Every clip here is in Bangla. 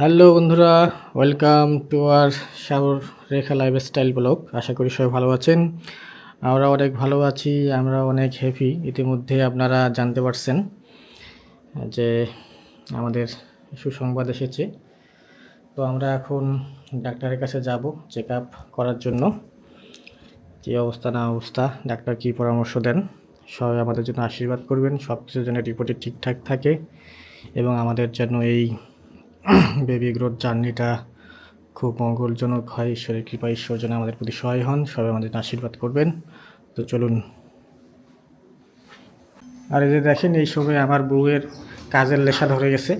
হ্যালো বন্ধুরা, welcome to our Sagar Rekha lifestyle blog. আশা করি সবাই ভালো আছেন। আমরা অনেক ভালো আছি, আমরা অনেক হ্যাপি ইতিমধ্যে আপনারা জানতে পারছেন যে আমাদের সুসংবাদ এসেছে। তো আমরা এখন ডাক্তারের কাছে যাব চেক আপ করার জন্য। কী অবস্থা, না অবস্থা, ডাক্তার কী পরামর্শ দেন, সবাই আমাদের জন্য আশীর্বাদ করবেন। সব কিছু যেন রিপোর্টে ঠিকঠাক থাকে এবং আমাদের যেন এই বেবি গ্রোথ জার্নিটা খুব মঙ্গলজনক হয়। ঈশ্বরের কৃপা ঈশ্বর যেন আমাদের প্রতি সহায় হন। সবাই আমাদের আশীর্বাদ করবেন। তো চলুন। আর এই যে দেখেন এই সময় আমার বউয়ের কাজের লেশা ধরে গেছে।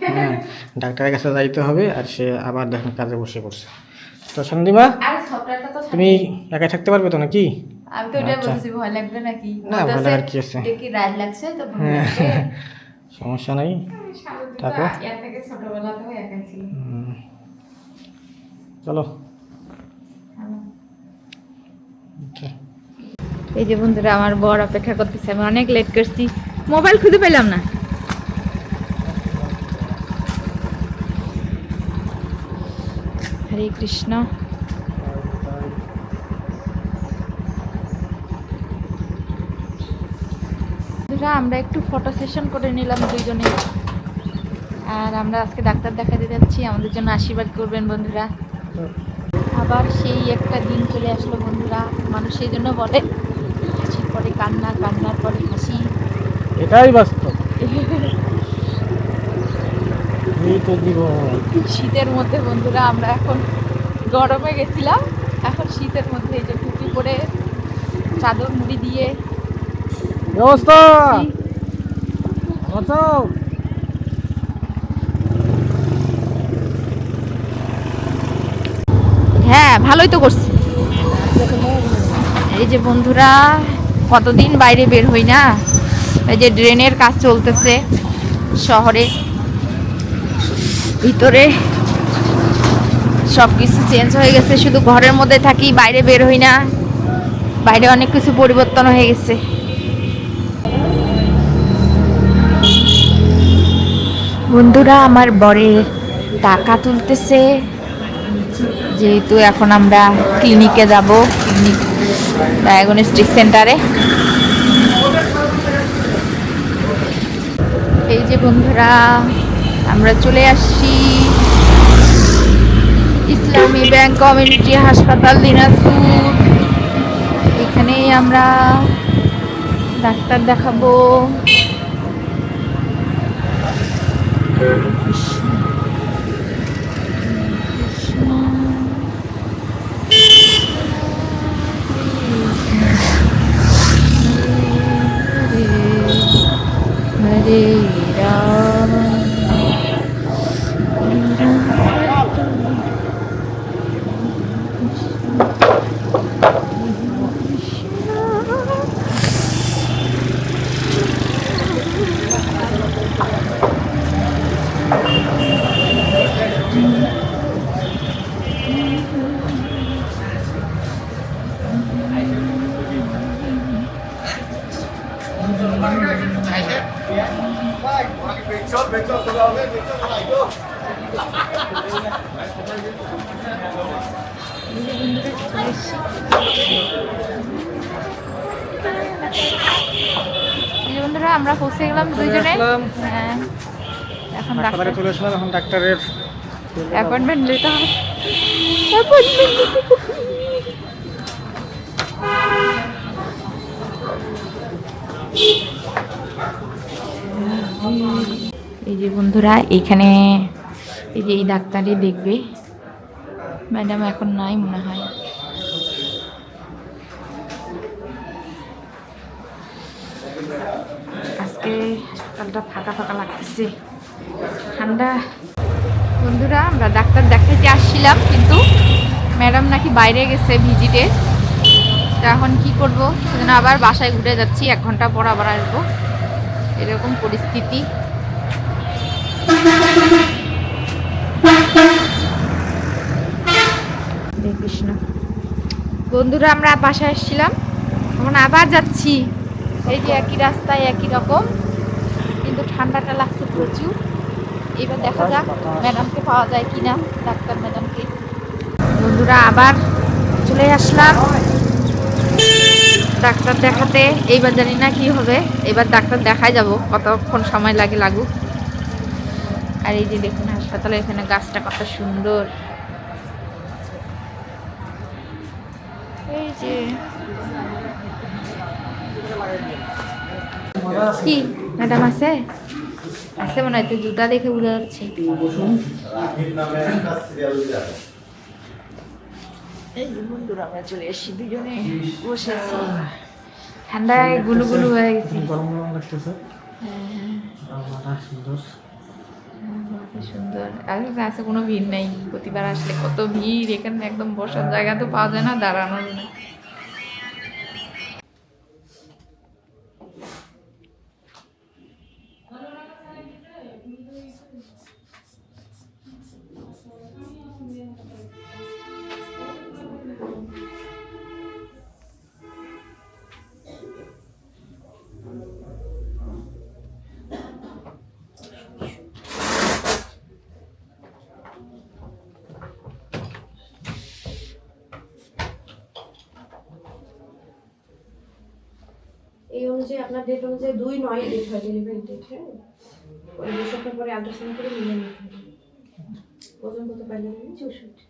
হ্যাঁ ডাক্তারের কাছে যাইতে হবে আর সে আবার দেখেন কাজে বসে পড়ছে। তো তো তুমি একাই থাকতে পারবে তো নাকি? আমি তো ওটা আচ্ছা। বলছি ভয় লাগবে নাকি? না, ভয় লাগার কি আছে? কি রাত লাগছে? তো হ্যাঁ। সমস্যা নাই। থাকো। চলো। আচ্ছা। এই যে বন্ধুরা আমার বর অপেক্ষা করতেছে। আমি অনেক লেট করছি। মোবাইল খুঁজে পেলাম না। হরে কৃষ্ণ। বন্ধুরা আমরা একটু ফটো সেশন করে নিলাম দুইজনে। আর আমরা আজকে ডাক্তার দেখাতে যাচ্ছি আমাদের জন্য আশীর্বাদ করবেন বন্ধুরা। আবার সেই একটা দিন চলে আসলো বন্ধুরা মানুষ সেই জন্য বলে হাসির পরে কান্না কান্নার পরে হাসি। এটাই বাস্তব। শীতের মধ্যে বন্ধুরা আমরা এখন গরমে গেছিলাম। এখন শীতের মধ্যে এই যে টুপি পরে চাদর মুড়ি দিয়ে আছো হ্যাঁ ভালোই তো করছি। এই যে বন্ধুরা, কতদিন বাইরে বের হই না? এই যে ড্রেনের কাজ চলতেছে শহরে। ভিতরে সব কিছু চেঞ্জ হয়ে গেছে, শুধু ঘরের মধ্যে থাকি, বাইরে বের হই না। বাইরে অনেক কিছু পরিবর্তন হয়ে গেছে। বন্ধুরা, আমার বরে টাকা তুলতেছে। যেহেতু এখন আমরা ক্লিনিকে যাব ক্লিনিক ডায়াগনস্টিক সেন্টারে এই যে বন্ধুরা, আমরা চলে আসছি। ইসলামী ব্যাংক কমিউনিটি হাসপাতাল, দিনাজপুর। এখানেই আমরা ডাক্তার দেখাবো। কৃষ্ণ বন্ধুরা আমরা পৌঁছে গেলাম দুইজনে। হ্যাঁ এখন ডাক্তার চলে আসলাম এখন ডাক্তারের অ্যাপয়েন্টমেন্ট নিতে হবে। অ্যাপয়েন্টমেন্ট এই যে বন্ধুরা এখানে এই যে এই ডাক্তারই দেখবে। ম্যাডাম এখন নাই মনে হয়। আজকে হাসপাতালটা ফাঁকা ফাঁকা লাগতেছে। ঠান্ডা। বন্ধুরা, আমরা ডাক্তার দেখাইতে আসছিলাম, কিন্তু ম্যাডাম নাকি বাইরে গেছে ভিজিটে। তো এখন কি করব? সেজন্য আবার বাসায় ঘুরে যাচ্ছি, এক ঘণ্টা পর আবার আসব। এরকম পরিস্থিতি। কৃষ্ণ বন্ধুরা, আমরা বাসায় এসেছিলাম। এখন আবার যাচ্ছি। এই যে একই রাস্তায় একই রকম, কিন্তু ঠান্ডাটা লাগছে প্রচুর। এবার দেখা যাক ম্যাডামকে পাওয়া যায় কি না ডাক্তার ম্যাডামকে। বন্ধুরা, আবার চলে আসলাম। ডাক্তার দেখাতে। এইবার জানি না কি হবে। এবার ডাক্তার দেখাই যাব, কতক্ষণ সময় লাগে লাগুক। আর এই যে দেখুন, হাসপাতালে এখানে গাছটা কত সুন্দর। যে কি? ম্যাডাম আছে? আছে মনে হয় তো জুতা দেখে বোঝা যাচ্ছে। এই বন্ধুরা আমরা চলে এসেছি দুজনে বসে আছি। ঠান্ডায় গুলু গুলু হয়ে গেছি। গরম গরম লাগতেছে। সুন্দর। কি সুন্দর। আছে কোনো ভিড় নেই, প্রতিবার আসলে কত ভিড়, এখানে একদম বসার জায়গা তো পাওয়া যায় না, দাঁড়ানোর নেই এই অনুযায়ী, আপনার ডেট অনুযায়ী দুই নয় ডেট হয় ডেলিভারি ডেট হ্যাঁ? ওই দুই সপ্তাহ পরে আল্ট্রাসাউন্ড করে মিলে নিতে হবে। ওজন কত পাইলেন? চৌষট্টি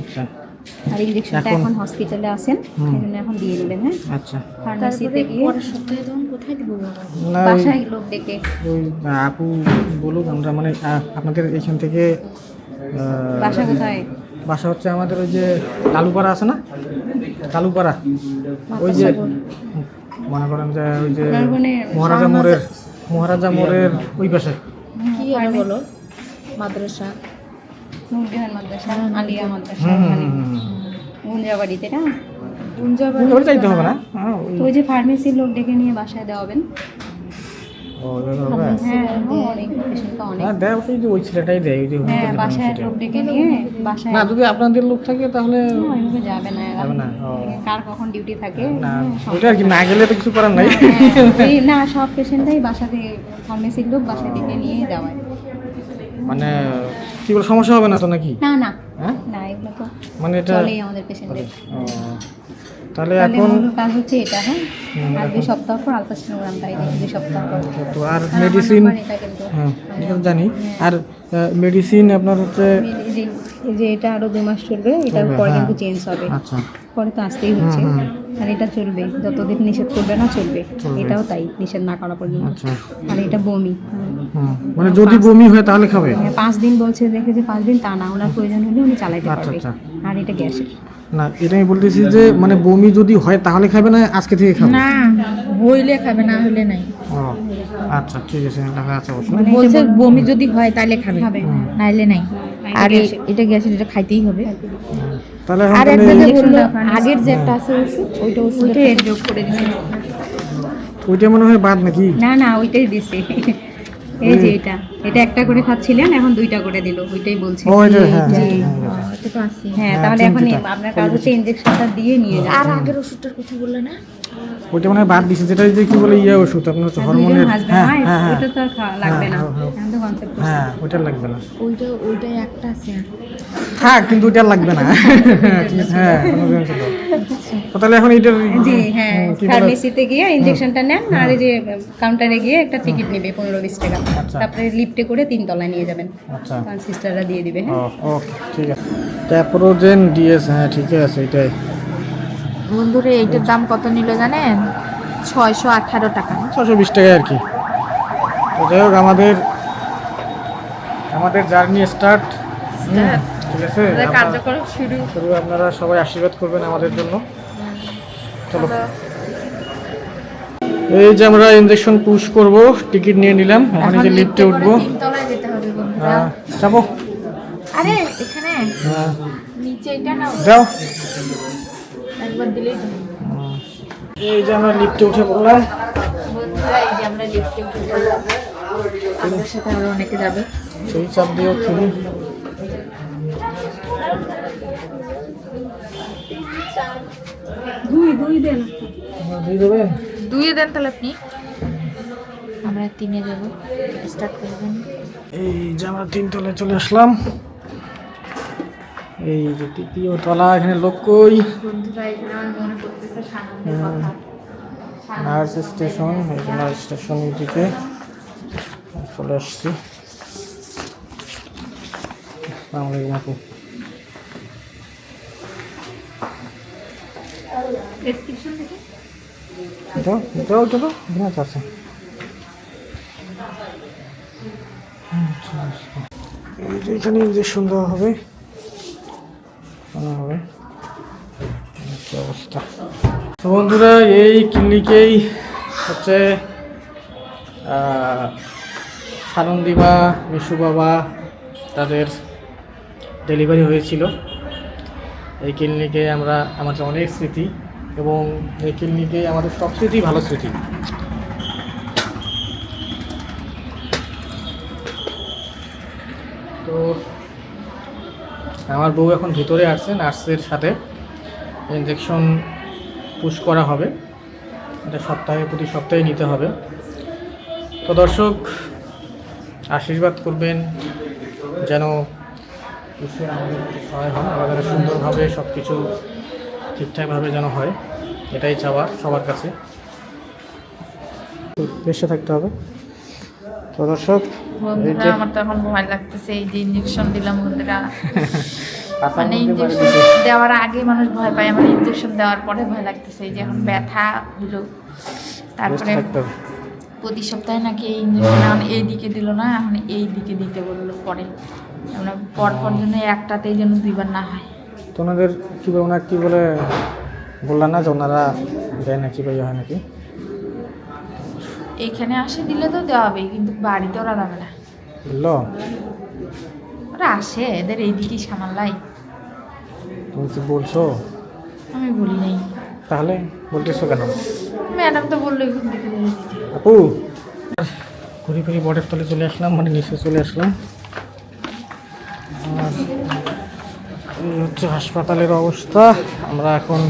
আচ্ছা ইঞ্জেকশনটা এখন- হসপিটালে। এই জন্য এখন দিয়ে নেবেন হ্যাঁ? আচ্ছা। ফার্মেসিতে গিয়ে সপ্তাহে তখন কোথায় দিব ওই- বাসায় লোক ডেকে। ওই আপু বলুক আমরা মানে আপনাদের এখান থেকে বাসা কোথায়? বাসা হচ্ছে আমাদের ওই যে কালুপাড়া আছে না? কালুপাড়া ওই যে মনে করেন যে ওই যে মহারাজা মোড়ের মহারাজা মোড়ের ওই পাশে। কি আর বলো? মাদ্রাসা। নুরজাহান মাদ্রাসা আলিয়া মাদ্রাসা গুঞ্জাবাড়িতে না? ওই চাইতে হবে না? হ্যাঁ তো ওই যে ফার্মেসির লোক ডেকে নিয়ে বাসায় দেওয়াবেন ও, হ্যাঁ অনেক পেশেন্ট অনেক। হ্যাঁ হ্যাঁ আপনাদের লোক থাকে তাহলে যাবে না কার কখন ডিউটি থাকে? না আর কি না গেলে তো কিছু করার নাই। না সব পেশেন্টটাই বাসা থেকে ফার্মেসির লোক বাসায় ডেকে নিয়ে দেওয়ায় মানে কি বলে সমস্যা হবে না তো নাকি? না না। হ্যাঁ? না এগুলো তো মানে এটা চলেই আমাদের পেশেন্টের ও, তাহলে এখন কাজ হচ্ছে এটা হ্যাঁ? আর দুই সপ্তাহ পর আলট্রাসোনোগ্রাম তাই দিই দুই সপ্তাহ পর। তো আর আর মেডিসিন এটা হ্যাঁ এটা জানি। আর মেডিসিন আপনার হচ্ছে এই যে এটা আরও দুই মাস চলবে এটার পরে হ্যাঁ। কিন্তু চেঞ্জ হবে। আচ্ছা। পরে তো আসতেই হচ্ছে। আর এটা চলবে যতদিন নিষেধ করবে না চলবে। এটাও তাই নিষেধ না করা পর্যন্ত। আচ্ছা। আর এটা বমি। মানে যদি বমি হয় তাহলে খাবে? হ্যাঁ, পাঁচ দিন বলছে দেখে যে পাঁচ দিন তা না ওনার প্রয়োজন হলে উনি চালাইতে আচ্ছা, পারবে। আর এটা গ্যাসের। না এটা আমি বলতেছি যে মানে বমি যদি হয় তাহলে খাবে না আজকে থেকে খাবে? না হইলে খাবে না হইলে নাই। ও আচ্ছা ঠিক আছে লেখা আছে মানে বলছে বমি যদি হয় তাহলে খাবে খাবে। নাইলে নাই। আর এটা গ্যাসের এটা খাইতেই হবে। তাহলে এখন আর একটা যে বলল আগের যে একটা আছে ওষুধ ওইটা যোগ করে দিছে। ওইটা মনে হয় বাদ নাকি? না না ওইটাই দিছে। এই যে এটা। এটা একটা করে খাচ্ছিলেন এখন দুইটা করে দিল ওইটাই বলছে। ও এটা হ্যাঁ। হ্যাঁ, তো আছে হ্যাঁ তাহলে এখন আপনার কাজ হচ্ছে ইনজেকশনটা দিয়ে নিয়ে আর আগের ওষুধটার কথা বললে না? ওইটা মনে হয় বাদ দিছে যেটা যে কি বলে ইয়ে ওষুধ আপনার হচ্ছে হরমোনের হ্যাঁ হ্যাঁ হ্যাঁ। তো আর লাগবে না। হ্যাঁ। এখন তো কনসেপ্ট হ্যাঁ ওইটা লাগবে না। ওইটা ওইটাই একটা আছে। আর থাক কিন্তু ওইটা লাগবে না। ঠিক হ্যাঁ কোনো তাহলে এখন এইটার জি হ্যাঁ ফার্মেসিতে গিয়ে ইনজেকশনটা নেন আর এই যে কাউন্টারে গিয়ে একটা টিকিট নেবে পনেরো বিশ টাকা। আচ্ছা। তারপরে লিফটে করে তিন তলায় নিয়ে যাবেন। আচ্ছা। সিস্টাররা দিয়ে দিবে হ্যাঁ। ওকে ঠিক আছে। ক্যাপ্রোজেন ডিএস হ্যাঁ ঠিক আছে এটাই। বন্ধুরে এইটার দাম কত নিল জানেন? ছয়শো আঠারো টাকা। ছশো বিশ টাকা আর কি। তো যাই হোক আমাদের আমাদের জার্নি স্টার্ট। ঠিক আছে? শুরু আপনারা সবাই আশীর্বাদ করবেন আমাদের জন্য। চলো। এই যে আমরা ইঞ্জেকশন পুশ করব টিকিট নিয়ে নিলাম এখন যে লিফটে উঠবো। তিনতলায় যেতে হবে হ্যাঁ, যাব। আরে এখানে? হ্যাঁ, নিচে এটা না যাও। একবার দিলেই এই যে আমরা লিফটে উঠে পড়লাম। বন্ধুরা এই যে আমরা লিফটে উঠে পড়লাম। আমাদের সাথে আরও অনেকে যাবে। সেই চাপ দিয়েও খুবই দুই দুই দেন দিয়ে দেবেন দুইয়ে দেন তাহলে আপনি। আমরা তিনে যাব। স্টার্ট করবেন এই যে আমরা তিনতলায় চলে আসলাম। এই যে তৃতীয় তলা এখানে লোক কই? মনে নার্স স্টেশন এই যে নার্স স্টেশন দিকে। চলে আসছি। আসসালামু আলাইকুম ডেসক্রিপশন থেকে এটাও চলো এখানে আছে যে এখানে ইঞ্জেকশন দেওয়া হবে অবস্থা? তো বন্ধুরা, এই ক্লিনিকেই হচ্ছে সানন্দিমা মিশু বাবা তাদের ডেলিভারি হয়েছিল। এই ক্লিনিকে আমরা, আমাদের অনেক স্মৃতি। এবং এই ক্লিনিকে আমাদের সব স্মৃতি ভালো স্মৃতি। তো আমার বউ এখন ভিতরে আসছে নার্সের সাথে। ইঞ্জেকশন পুশ করা হবে। এটা সপ্তাহে, প্রতি সপ্তাহে নিতে হবে। তো দর্শক, আশীর্বাদ করবেন যেন সহায় যেন সুন্দরভাবে সব কিছু ঠিকঠাকভাবে যেন হয় এটাই চাওয়া সবার কাছে। তো বেঁচে থাকতে হবে। তো দর্শক আমার তো এখন ভয় লাগতেছে এই যে ইঞ্জেকশন দিলাম বন্ধুরা। আসার মানে ইঞ্জেকশন দেওয়ার আগে মানুষ ভয় পায় আমার ইঞ্জেকশন দেওয়ার পরে ভয় লাগতেছে এই যে এখন ব্যথা হলো। তারপরে প্রতি সপ্তাহে নাকি এই ইঞ্জেকশন এখন এই দিকে দিল না এখন এই দিকে দিতে বলল পরে। আমরা পর পর জন্য একটাতেই যেন দুইবার না হয়। তো ওনাদের কী বলে ওনার কী বলে বললাম না যে ওনারা দেয় নাকি বা ইয়ে হয় নাকি? এইখানে আসে দিলে তো দেওয়া হবে কিন্তু বাড়িতে ওরা যাবে না। বুঝলো ওরা আসে এদের এইদিকেই সামাল্লাই তুমি কি বলছো? আমি বলি নাই। তাহলে বলতেছো কেন? ম্যাডাম তো বলল এখান থেকে আপু ঘুরি ফিরি বটের তলে চলে আসলাম মানে নিচে চলে আসলাম। আর এই হচ্ছে হাসপাতালের অবস্থা। আমরা এখন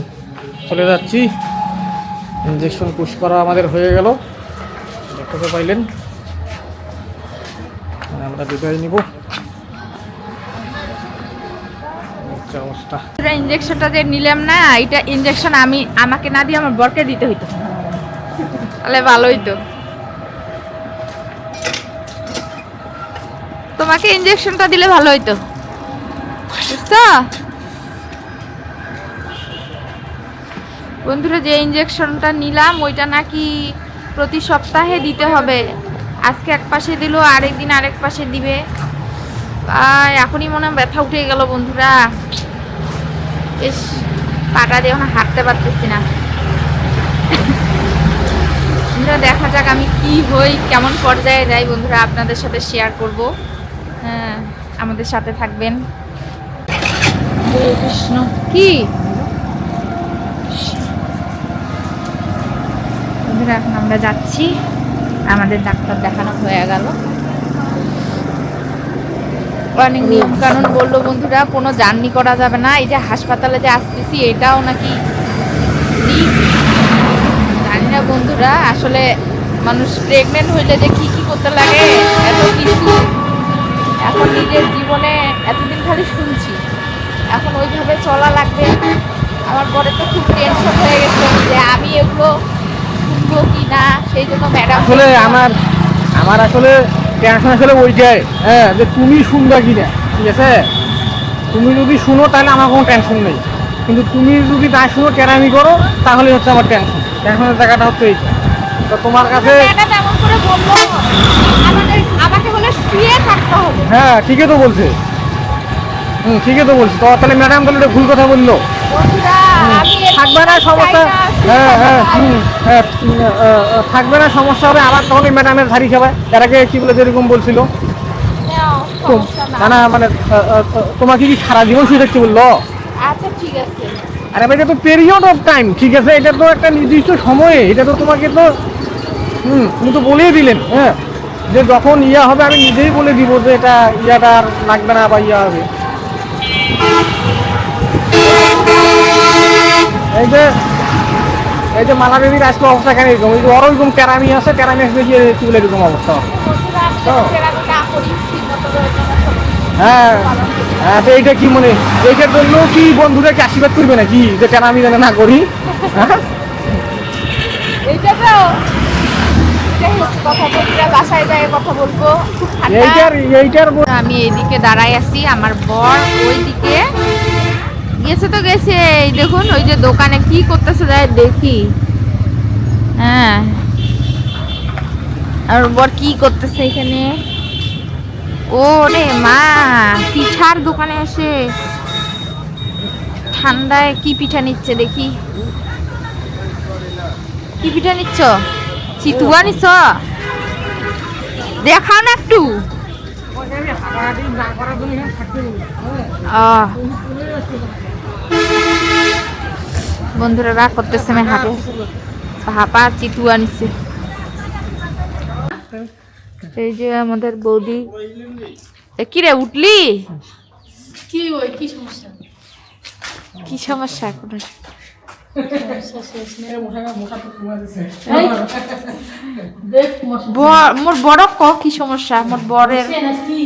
চলে যাচ্ছি। ইঞ্জেকশন পুশ করা আমাদের হয়ে গেল। দেখতে পাইলেন। মানে আমরা বিদায় নিব। যে নিলাম না, এটা ইঞ্জেকশন আমি, আমাকে না দিয়ে আমার বরকে দিতে হইতো। তাহলে তোমাকে ইঞ্জেকশনটা দিলে ভালো হইতো। বুঝছ বন্ধুরা, যে ইঞ্জেকশনটা নিলাম, ওইটা নাকি প্রতি সপ্তাহে দিতে হবে। আজকে এক পাশে দিল, আরেক দিন আরেক পাশে দিবে। এখনই মনে হয় ব্যথা উঠে গেল বন্ধুরা। বেশ পাটা দিয়ে হাঁটতে পারতেছি না। দেখা যাক আমি কি হই, কেমন পর্যায়ে যাই বন্ধুরা, আপনাদের সাথে শেয়ার করব। হ্যাঁ আমাদের সাথে থাকবেন। কৃষ্ণ কি? এখন আমরা যাচ্ছি। আমাদের ডাক্তার দেখানো হয়ে গেল। অনেক নিয়ম কানুন বলল বন্ধুরা, কোনো জার্নি করা যাবে না। এই যে হাসপাতালে যে আসতেছি, এটাও নাকি। জানি না বন্ধুরা, আসলে মানুষ প্রেগনেন্ট হইলে যে কি কি করতে লাগে, এত কিছু। এখন নিজের জীবনে এতদিন খালি শুনছি। এখন ওইভাবে চলা লাগবে। আমার পরে তো খুব টেনশন হয়ে গেছে যে আমি এগুলো শুনব কি না সেই জন্য ম্যাডাম আসলে আমার আমার আসলে টেনশন আসলে ওইটাই হ্যাঁ যে তুমি শুনবা কি না ঠিক আছে? তুমি যদি শুনো তাহলে আমার কোনো টেনশন নেই। কিন্তু তুমি যদি না শুনো কেরামি করো তাহলে হচ্ছে আমার টেনশন টেনশনের জায়গাটা হচ্ছে এইটা। তো তোমার কাছে আমাকে বলে শুয়ে থাকতে হবে। হ্যাঁ ঠিকই তো বলছে। হুম ঠিকই তো বলছে। তো তাহলে ম্যাডাম তাহলে ভুল কথা বলল। থাকবে না সমস্যা। হ্যাঁ হ্যাঁ হ্যাঁ, থাকবে না সমস্যা হবে আবার তখন ম্যাডামের ধারি খাবে। এর আগে কি বলে যেরকম বলছিল? না। না। মানে তোমাকে কি সারা জীবন থাকতে বলল? আচ্ছা ঠিক আছে। আরে ভাই এটা তো পিরিয়ড অফ টাইম ঠিক আছে? এটা তো একটা নির্দিষ্ট সময়ে এটা তো তোমাকে তো হুম তুমি তো বলেই দিলেন হ্যাঁ। যে যখন ইয়া হবে আমি নিজেই বলে দিব যে এটা ইয়াটা আর লাগবে না বা ইয়া হবে। এই যে এই যে মালা বেবির আজকে অবস্থা কেন এরকম? এই যে ওরকম ক্যারামি আছে ক্যারামি আসবে গিয়ে কি বলে এরকম অবস্থা? হ্যাঁ হ্যাঁ তো এইটা কি মনে এইটার জন্য কি বন্ধুরা কি আশীর্বাদ করবে নাকি? যে কেন আমি যেন না করি? হ্যাঁ? এইটা তো এটাই হচ্ছে বাসায় যায় কথা বলব আমি এইদিকে দাঁড়াই আছি আমার বর ওইদিকে। গেছে তো গেছে এই দেখুন ওই যে দোকানে কি করতেছে যাই দেখি। হ্যাঁ। আর বর কি করতেছে এখানে? ও রে মা পিঠার দোকানে এসে। ঠান্ডায় কি পিঠা নিচ্ছে দেখি। কি পিঠা নিচ্ছ? চিতুয়া নিচ্ছ দেখাও না একটু। বন্ধুরা রাগ করতেছে আমি হাতে হাপা চিতু আনিছে এই যে আমাদের বৌদি। এ কি রে উঠলি? কি ওই কি সমস্যা? কি সমস্যা এখন? মোর বড় ক কি সমস্যা? মোর বরের কি?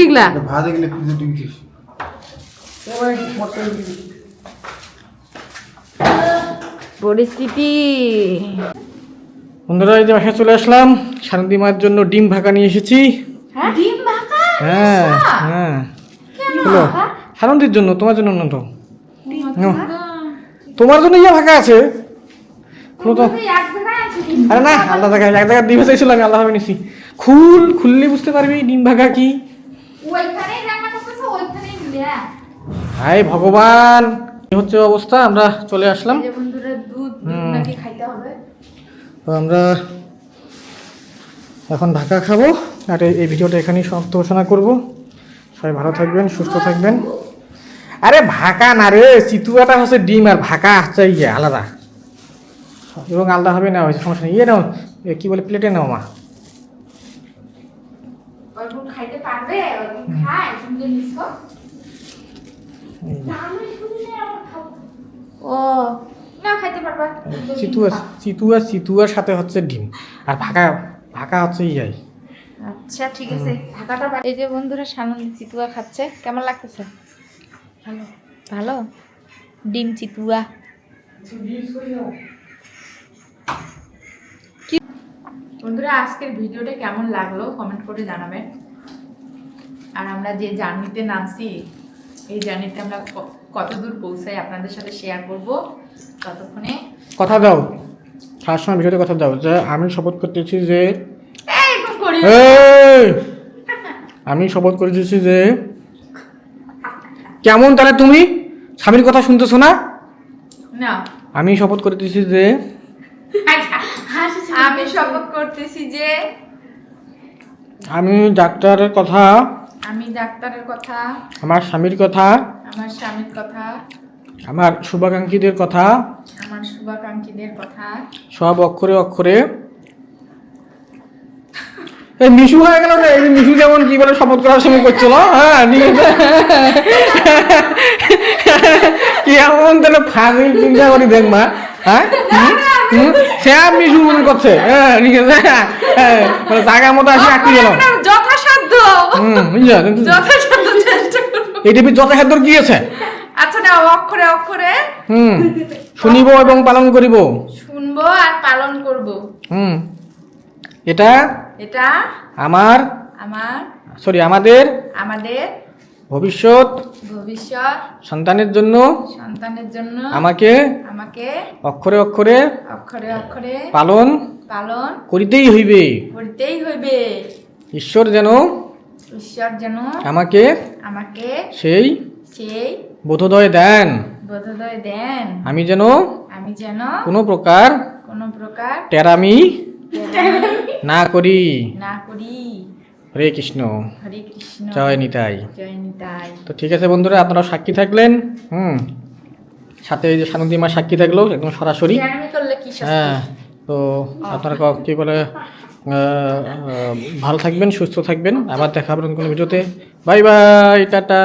এগুলা ভাত এগুলো? খুঁজে টিমছিস পরিস্থিতি। বন্ধুরা এই যে বাসায় চলে আসলাম। শান্তি মায়ের জন্য ডিম ভাকা নিয়ে এসেছি। ডিম ভাকা? হ্যাঁ হ্যাঁ। হলো শান্তির জন্য তোমার জন্য না তো তোমার জন্য ইয়ে ভাকা আছে। খুলো তো আরে না আলাদা দেখা এক জায়গায় ডিম চাইছিল আমি আলাদা ভাবে নিছি। খুল খুললে বুঝতে পারবি ডিম ভাকা কি? হাই ভগবান হচ্ছে অবস্থা? আমরা চলে আসলাম। বন্ধুরা দুধ দুধ হুম। নাকি খাইতে হবে। তো আমরা এখন ঢাকা খাব আর এই- ভিডিওটা এখানেই সমাপ্ত ঘোষণা করব। সবাই ভালো থাকবেন সুস্থ থাকবেন। আরে ভাকা না রে চিতুয়াটা হচ্ছে ডিম আর ভাকা হচ্ছে ইয়ে আলাদা। এবং আলাদা হবে না হয়েছে সমস্যা নেই। ইয়ে নাও কি বলে প্লেটে নাও মা। চিতুয়া চিতুয়া চিতুয়ার সাথে হচ্ছে ডিম। আর ভাকা ভাকা হচ্ছে ইয়াই আচ্ছা ঠিক আছে। ঢাকাটা এই যে বন্ধুরা সানন্দ চিতুয়া খাচ্ছে। কেমন লাগতেছে? ভালো। ভালো? ডিম চিতুয়া। বন্ধুরা আজকের ভিডিওটা কেমন লাগল কমেন্ট করে জানাবেন। আর আমরা যে জার্নিতে নামছি এই জার্নিতে আমরা কতদূর পৌঁছাই আপনাদের সাথে শেয়ার করব। ততক্ষণে কথা দাও। তার সময় ভিডিওতে কথা দাও যে আমি শপথ করতেছি যে করি! আমি শপথ করেছি যে কেমন তাহলে তুমি? স্বামীর কথা শুনতেছো না? আমি শপথ করেছি যে আমি শপথ করতেছি যে আমি ডাক্তারের কথা আমি ডাক্তারের কথা। আমার স্বামীর কথা আমার স্বামীর কথা। আমার শুভাকাঙ্ক্ষীদের কথা। আমার শুভাকাঙ্ক্ষীদের কথা। সব অক্ষরে অক্ষরে। এই মিশু হয়ে গেল রে এই মিশু যেমন কি বলে শপথ করার সময় করছিল হ্যাঁ কি এমন তাহলে ফাজিল চিন্তা করি দেখ মা হ্যাঁ? সে আর মিশু মনে করছে হ্যাঁ ঠিক আছে হ্যাঁ মানে জায়গা মতো আসি আটকে গেল। যথাসাধ্য। হুম যথাসাধ্য চেষ্টা করব। যথাসাধ্য কি আছে? আচ্ছা না অক্ষরে অক্ষরে। হুম শুনিব এবং পালন করিব। শুনব আর পালন করব। হুম এটা এটা আমার আমার সরি আমাদের আমাদের ভবিষ্যৎ ভবিষ্যৎ সন্তানের জন্য সন্তানের জন্য আমাকে আমাকে অক্ষরে অক্ষরে অক্ষরে অক্ষরে পালন পালন করিতেই হইবে। করতেই হইবে। ঈশ্বর যেন ঈশ্বর যেন আমাকে আমাকে সেই সেই বোধোদয় দেন। বোধোদয় দেন। আমি যেন আমি যেন কোনো প্রকার কোনো প্রকার টেরামি না করি। না করি। হরে কৃষ্ণ। হরে কৃষ্ণ। জয় নিতাই। জয় নিতাই। তো ঠিক আছে বন্ধুরা আপনারা সাক্ষী থাকলেন। হুম। সাথে এই যে সানন্দিমা সাক্ষী থাকল একদম সরাসরি। আমি করলে কি শাস্তি? হ্যাঁ তো আপনারা ক- কি বলে ভালো থাকবেন সুস্থ থাকবেন। আবার দেখা হবে কোনো ভিডিওতে। Bye bye tata.